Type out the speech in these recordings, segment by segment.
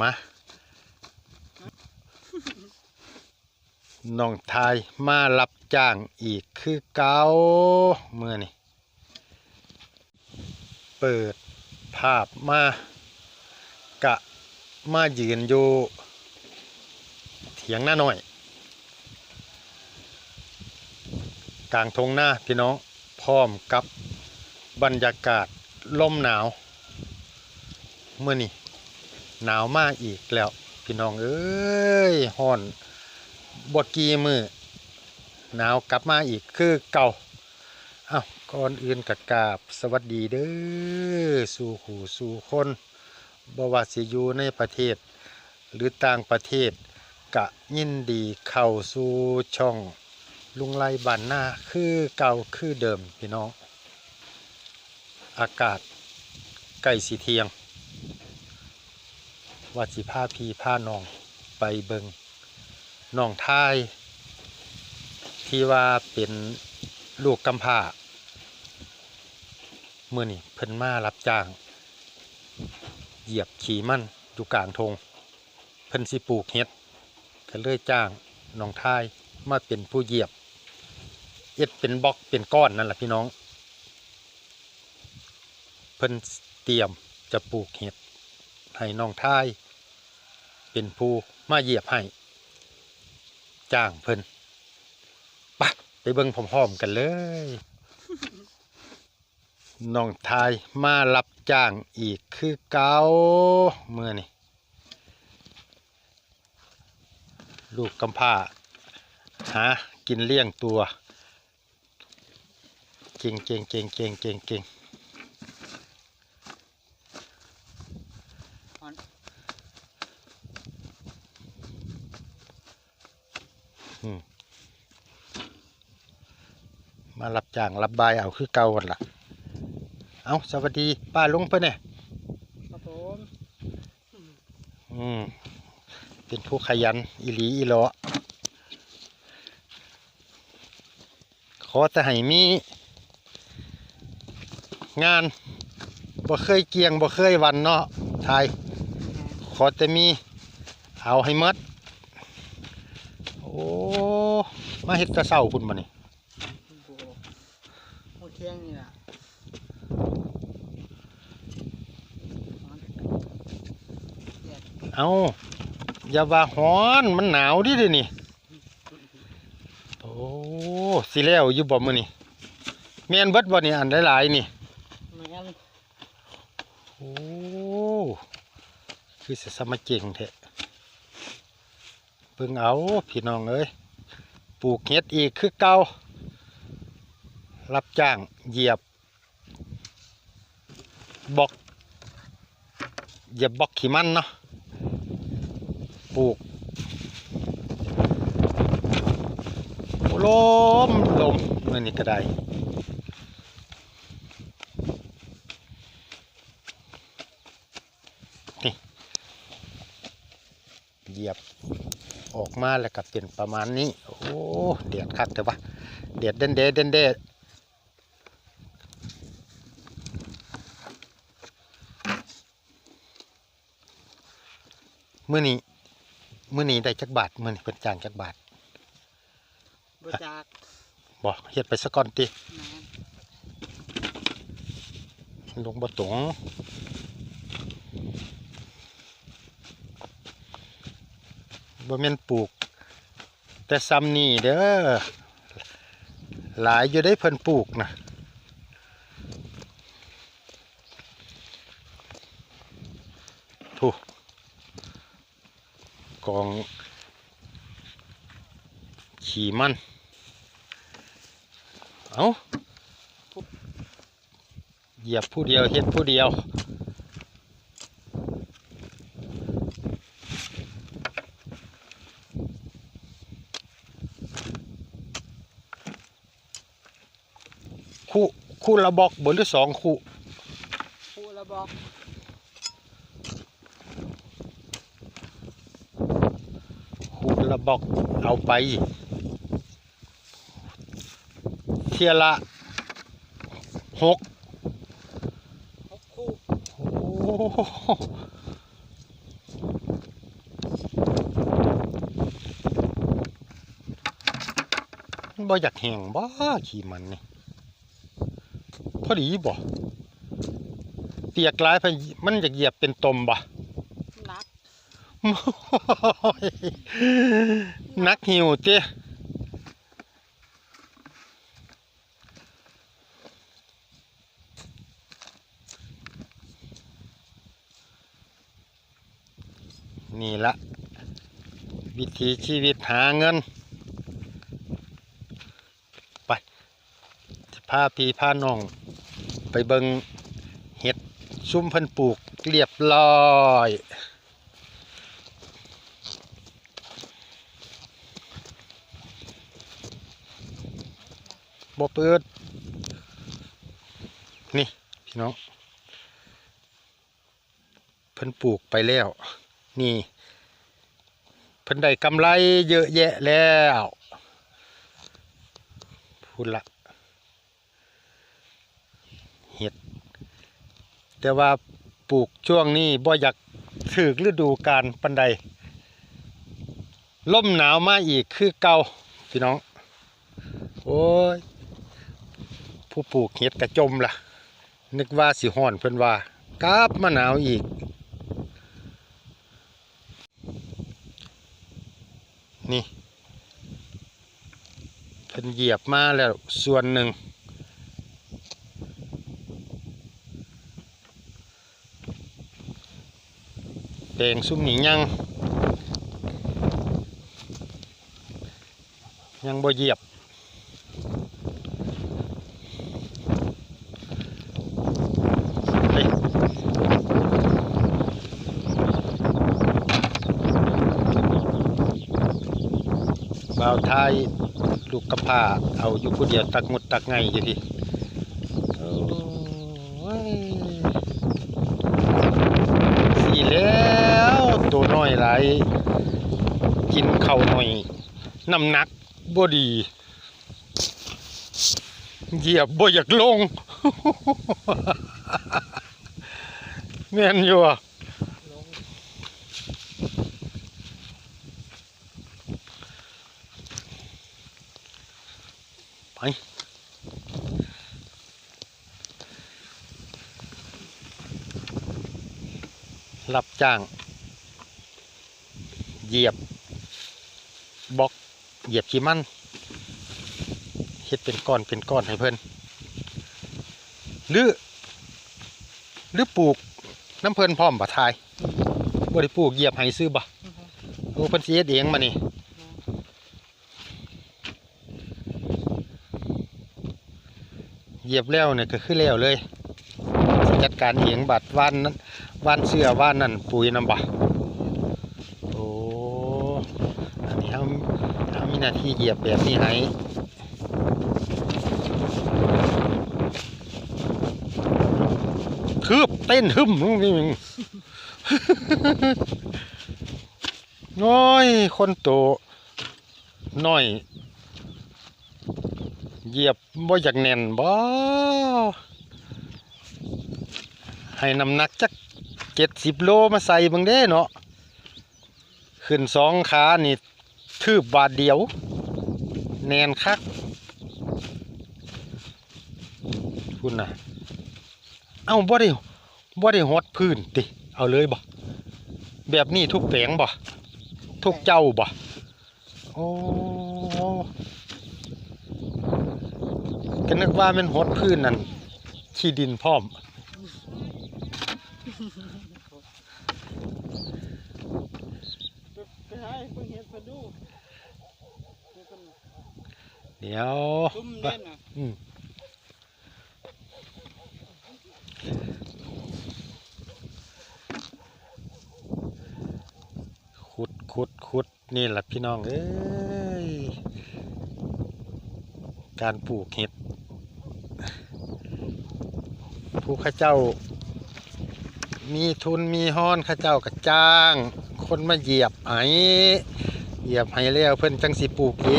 มาน้องทายมารับจ้างอีกคือเก่าเมื่อนี่เปิดภาพมากะมายืนอยู่เถียงหน้าหน่อย กลางทงหน้าพี่น้องพร้อมกับบรรยากาศลมหนาวเมื่อนี่ หนาวมากอีกแล้ว พี่น้องเอ้ยฮ้อนบวกีมือหนาวกลับมาอีกคือเก่าอ้าก่อนอื่นกกาบสวัสดีเด้อสู่หูสู่คนบว่าสิอยู่ในประเทศ หรือต่างประเทศกะยินดีเข้าสู่ช่องลุงไลบ้านหน้าคือเก่าคือเดิมพี่น้อง อากาศใกล้สีเทียง ว่าสิพาพี่พาน้องไปเบิงน้องท้าย ที่ว่าเป็นลูกกำพร้าเมื่อนี่เพิ่นมารับจ้าง เหยียบขี่มั่นอยู่กลางทงเพิ่นสิปลูกเฮ็ดก็เลยจ้างน้องท้ายมาเป็นผู้เหยียบเอ็ดเป็นบล็อกเป็นก้อนนั่นแหละพี่น้อง เพิ่นเตรียมจะปลูกเห็ดให้น้องท้าย เป็นผู้มาเหยียบให้ จ้างเพิ่นไปะไปเบิ่งพร้อมๆกันเลยน้องทายมารับจ้างอีกคือเกาเมื่อนี่ลูกกำพร้าหากินเลี้ยงตัว เก่งเก่งเก่งเก่งเก่งเก่ง อ่อน อืมมา รับจ้างรับบายเอาคือเก่ากันล่ะ เอาสวัสดีป้าลุงเพื่อนเนี่ยครับผมอืมเป็นผู้ขยันอีหลีอีหลอขอแต่ให้มี งานบ่เคยเกียงบ่เคยวันเนาะทายขอแต่มีเอาให้หมดโอ้ มาเฮ็ดแตะเศร้าพุ่นบ่นี่โอ้โห โอเที่ยงนี่ล่ะอ่อนเอาอย่าว่าฮ้อนมันหนาวดิเดินี่โอ้สิแล้วอยู่บ่มื้อนี่แม่นเบิดบ่นี่อันหลายๆนี่แม่นโอ้คือสิสมาเก่งแท้เบิ่งเอาพี่น้องเอ้ยปลูกเห็ดอีกคือเก่า รับจ้างเหยียบบอกเหยียบบอกขี้มันเนาะปลูกลมลมเมื่อนี้ก็ได้เหยียบออกมาแล้วก็เป็นประมาณนี้ โอ้ เดียดคักแต่ว่า เดียดเด่นเด่นเด่น มื่อนี้มื่อนี้ได้จักบาทมื่อนี้เป็นจางจักบาทบจากบอกเฮ็ดไปสะก่อนติแม่นลงบ่ตรงบ่แม่นปลูก แต่ซ้ำนี่เด้อหลายอยู่ได้เพิ่นปลูกนะ กอง ขี่มัน เอาเหยียบผู้เดียวเฮ็ดผู้เดียวคู่คู่ละบอกบนหรือสองคู่ผู้ละบอก บอกเอาไป เทียละหกบ่อยากแหงบ่ขี่มันนี่พอดีบ่เตียกลายมันจะเหยียบเป็นตมบ่ นักหิวเจ้นี่ละวิถีชีวิตหาเงิน ไปสิพาพี่พาน้อง ไปเบิงเห็ดซุ่มพันปลูกเรียบร้อย บ่เปิด นี่พี่น้องเพิ่นปลูกไปแล้ว นี่เพิ่นได้กำไรเยอะแยะแล้วพูดละเห็ด แต่ว่าปลูกช่วงนี้บ่อยากถึกฤดูกาลปันใดล่มหนาวมาอีกคือเกาพี่น้อง โอ้ย ผู้ปลูกเห็ดกระจมล่ะ นึกว่าสิห่อนเพิ่นว่ากาบมะนาวอีก นี่เพิ่นเหยียบมาแล้วส่วนหนึ่งแดงซุ่มหนียังยังบ่เหยียบ บ่าวไทยลูกกระพาเอาอยู่ผู้เดียวตักหมดตักไงอยู่ดิโอ้ยสีแล้วตัวน้อยหลายกินเข้าหน่อยน้ำหนักบ่ดี เหยียบบ่อยากลง แม่นอยู่อะ ไปรับจ้าง เหยียบบล็อกเหยียบขี้มันเฮ็ดเป็นก้อนเป็นก้อนให้เพิ่นหรือหรือปลูกน้ำเพิ่นพร้อมบ่ทายบ่ได้ปลูกเหยียบให้ซื้อบ่โอ้เพิ่นสิเฮ็ดเองมานี่ เห ยียบแล้วเนี่ยก็คือแล้วเลย จัดการเองบัดวันนั้นวันเสื้อวันนั่นปุ๋ยน้ำบ่โอ้อันนี้เฮาเฮามีหน้าที่เหยียบแบบนี้ให้คืบเต้นหึมลงนี่มึงน้อยคนโตน้อย เหยียบบ่อยากแน่นบ่ให้น้ำหนักจักเจ็ดสิบโลมาใส่บังเด้เนาะขึ้นสองขานี่ทืบบาทเดียว แน่นคักคุณน่ะเอ้าบ่ได้บ่ได้หดพื้นติ เอาเลยบ่แบบนี้ทุกแปลงบ่ทุกเจ้าบ่โอ้ ก็นึกว่ามันหดพื้นนั่นขี้ดินพร้อม ไปหาให้เพิ่นเห็นเพิ่นดูเพิ่นเดี๋ยวซุ่มเล่นน่ะอืมขุดขุดขุดนี่แหละพี่น้องเอ้ยการปลูกเห็ด ผู้ข้าเจ้า มีทุนมีห้อนข้าเจ้าก็จ้าง คนมาเหยียบไห้เหยียบไห้แล้วเพิ่นจังสิปลูกเอ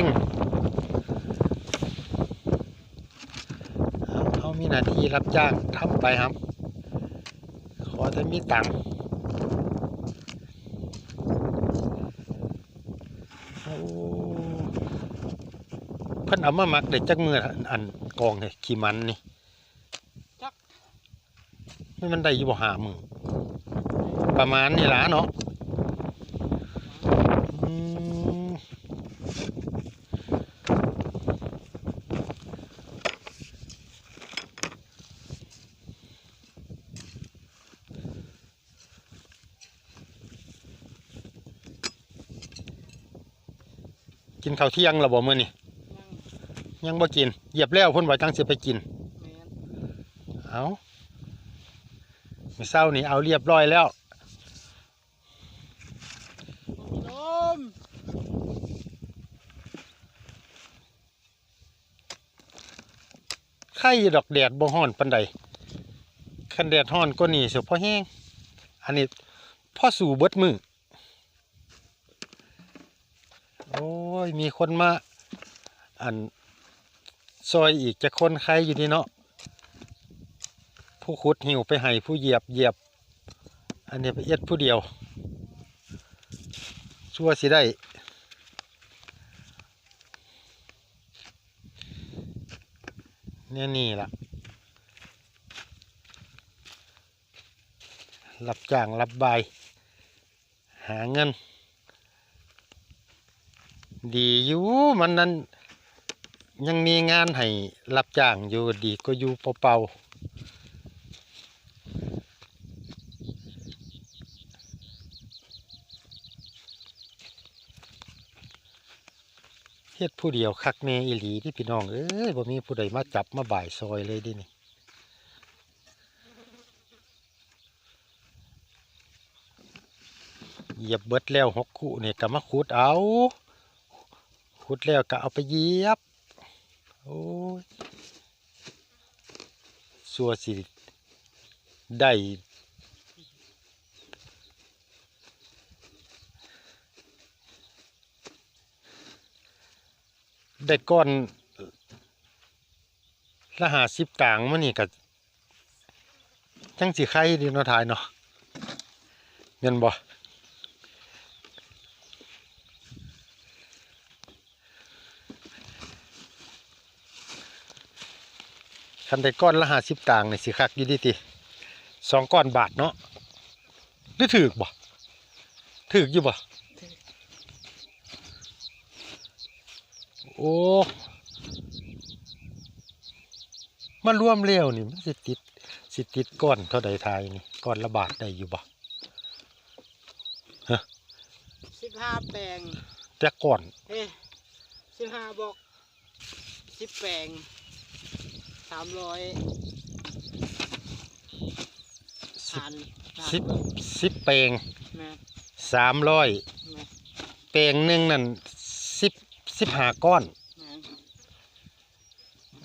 งเอาเขามีหน้าที่รับจ้างทำไปครับ ขอแต่มีตังค์เพิ่นเอามามักได้จักมืออันอันกองนี่ขี้มันนี่ มันมันได้อยู่บ่หามือประมาณนี่ล่ะเนาะอืมกินข้าวเที่ยงแล้วบ่มื้อนี่ยังยังบ่กินเหยียบแล้วเพิ่นว่าจังสิไปกินแม่นเอา มื้อเช้านี่เอาเรียบร้อยแล้วลมไข่ดอกแดดบ่ฮ้อนปานใดคันแดดฮ้อนก็นี่สิพอแห้ง อันนี้พ่อสู่เบิดมือ โอ้ย มีคนมา อันซอยอีกจะคนใครอยู่นี่เนาะ ผู้ขุดหิวไปให้ผู้เหยียบเหยียบ อันนี้ไปเอ็ดผู้เดียว ชั่วสิได้เนี่ยนี่ล่ะ รับจ้างรับใบหาเงิน ดีอยู่มันนั้นยังมีงานให้รับจ้างอยู่ดีก็อยู่เป่าๆ เฮ็ดผู้เดียวคักแน่อีหลีที่พี่น้องเอ้ยบ่มีผู้ใดมาจับมาบ่ายซอยเลยดินี่เหยียบเบิดแล้วหกคู่นี่ก็มาขุดเอาขุดแล้วก็เอาไปเหยียบโอ้ยสัวสิได้ ได้ก้อนละหาสิบกลางมันนี่ก็จังสิไข่ดีเนาะทายเนาะเงินบ่คันได้ก้อนละห้าสิบต่างนี่สิคักอยู่ดีติสองก้อนบาทเนาะหรือถือบ่ถืออยู่บ่ โอ้ มันรวมเร็วนี่มันสิติดสิติดก้อนเท่าใดทายนี่ก้อนละบาทได้อยู่บ่สิบห้าแปลงแต่ก้อนเอ้สิบห้าบอกสิบแปลงสามร้อยสิบพันสิบสิบแปลงแม่สามร้อยแม่แปลงหนึ่งนั่น สิบสิบห้าก้อนแม่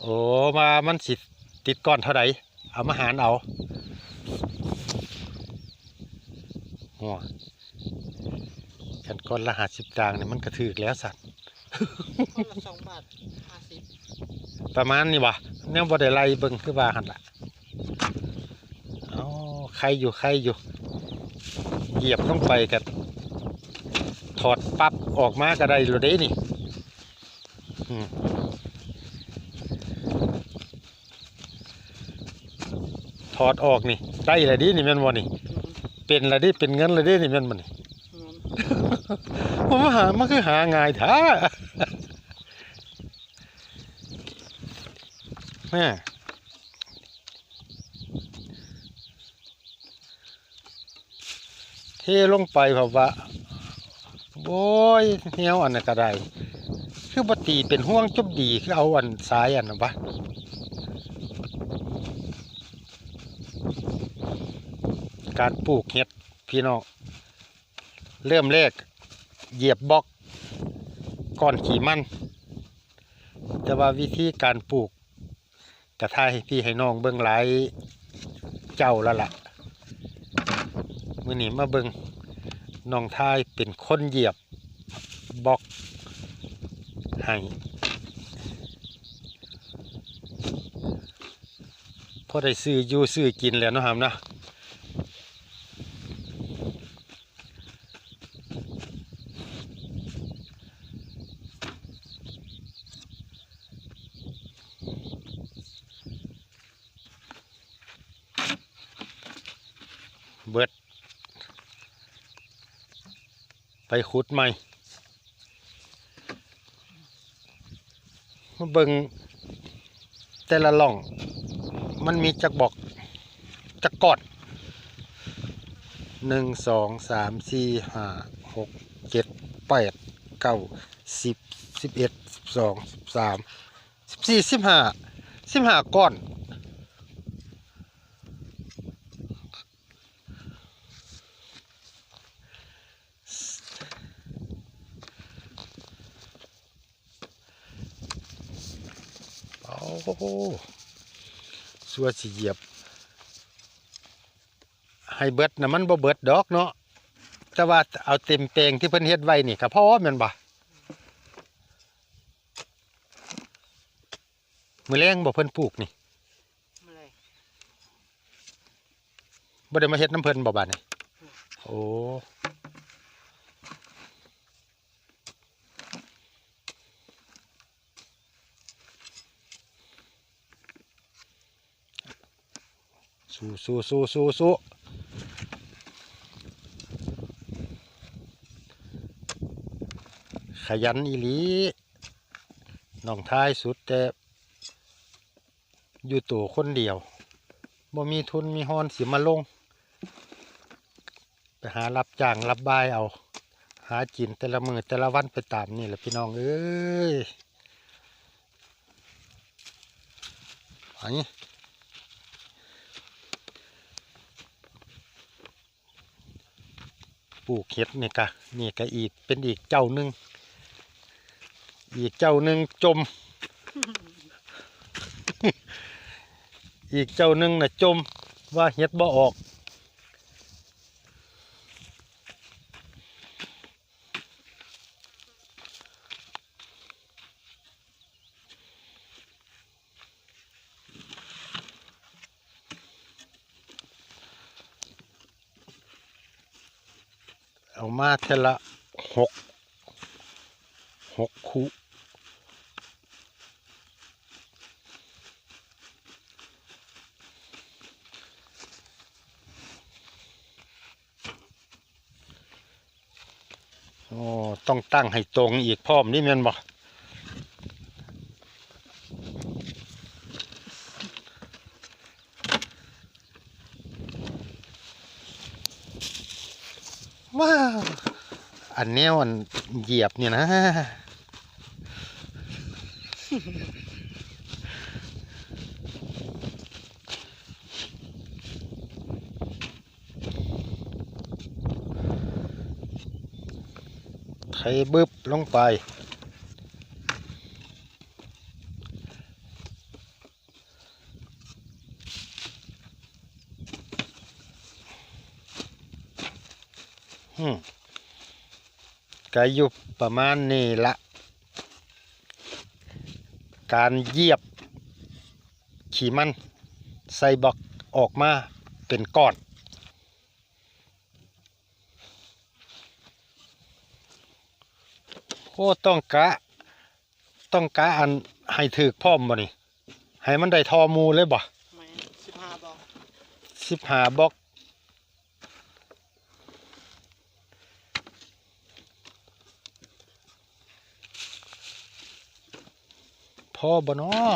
โอ้มามันสิติดก้อนเท่าไหร่เอามาหารเอาหัวกันก้อนละหาสิบตังค์เนี่ยมันกระถือแล้วสัตว์คนละสองบาทห้าสิบประมาณนี้วะเนี่ยบ่ได้ไล่เบิ่งคือว่าหันละเอาใครอยู่ใครอยู่ เหยียบลงไปกับถอดปั๊บออกมาก็ได้เลยเด้นี่อืม ถอดออกนี่ได้เลยดินี่แม่นบ่นี่ เป็นละดิเป็นเงินละดินี่แม่นบ่นี่ผมว่าหามันคือหาง่ายท้าแม่เทลงไปแบบว่าโอ้ยเหี้ยวอันนั้นก็ได้ คือปตีเป็นห่วงจุบดีคือเอาอันซ้ายอันนั้นวะการปลูกเห็ดพี่น้องเริ่มแรกเหยียบบล็อกก่อนขี่มัน แต่ว่าวิธีการปลูกกระทายพี่ให้น้องเบิ่งหลายเจ้าแล้วล่ะมื่อนี้มาเบิ่งน้องทายเป็นคนเหยียบบล็อก ให้พอได้ซื้ออยู่ซื้อกินแล้วนะครับนะเบิด ไปขุดใหม่ มาเบิงแต่ละหล่อง มันมีจักบอกจักกอดหนึ่งสองสามสี่ห้าหกเจ็ดแปดเก้าสิบสิบเอ็ดสิบสองสิบสามสิบสี่สิบห้าสิบห้าก้อน โอ้โหสัวสิเหยียบ ให้เบิดนะมันบ่เบิดดอกเนาะแต่ว่าเอาเต็มเปลงที่เพิ่นเฮ็ดไว้นี่ก็พอแม่นบ่มื้อแรงบ่เพิ่นปลูกนี่มาเลยบ่ได้มาเฮ็ดน้ำเพิ่นบ่บาดนี่โอ้ สู้สู้สู้สู้สู้ขยันอีหลีน้องท้ายสุดแต่ อยู่ตัวคนเดียวบ่มีทุนมีฮอนสิมาลง ไปหารับจ้างรับบายเอา หากินแต่ละมือแต่ละวันไปตามนี่แหละพี่น้องเอ้ยอันนี้ ลูกเห็ดนี่กะนี่กะอีกเป็นอีกเจ้าหนึ่งอีกเจ้าหนึ่งจม อีกเจ้าหนึ่งนะจมว่าเห็ดบ่ออก มาเทอละหกหกคูโอ้ต้องตั้งให้ตรงอีกพ่อมนี่แม่นบอกว อันเนี้ยมันเหยียบเนี่ยนะไทยบึบลงไปอืม ก็อยู่ประมาณนี้ละการเหยียบขี่มันใส่บล็อกออกมาเป็นก้อนโอ้ต้องกะต้องกะอันให้ถือพร้อมบ่นี่ให้มันได้ทอมูเลยบ่สิบห้าบอก สิบหาบล็อก พอบ่เนาะ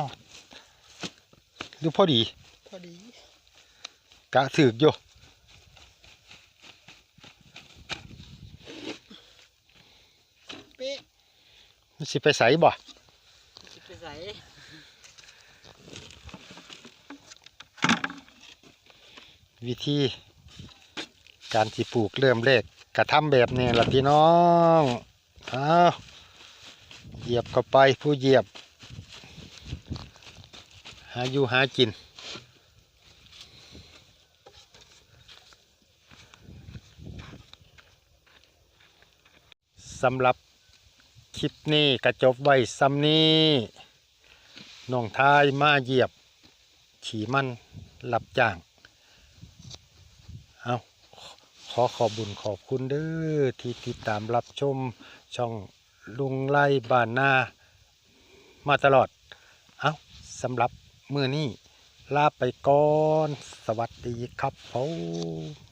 หรือพอดี พอดี กะถือกอยู่เป๊ะมันสิไปใส่บ่สิไปใส่วิธี การที่ปลูกเริ่มแรกกระทำแบบนี้ล่ะพี่น้องเอาเหยียบเข้าไปผู้เหยียบ หาอยู่หากิน สำหรับคลิปนี้กระจบไว้ซ้ำนี้น้องทายมาเหยียบ ขี่มันรับจ้าง เอาขอขอบบุญขอบคุณเด้อที่ติดตามรับชมช่องลุงไล่บ้านนามาตลอด เอาสำหรับ มือนี้ลาไปก่อน สวัสดีครับผม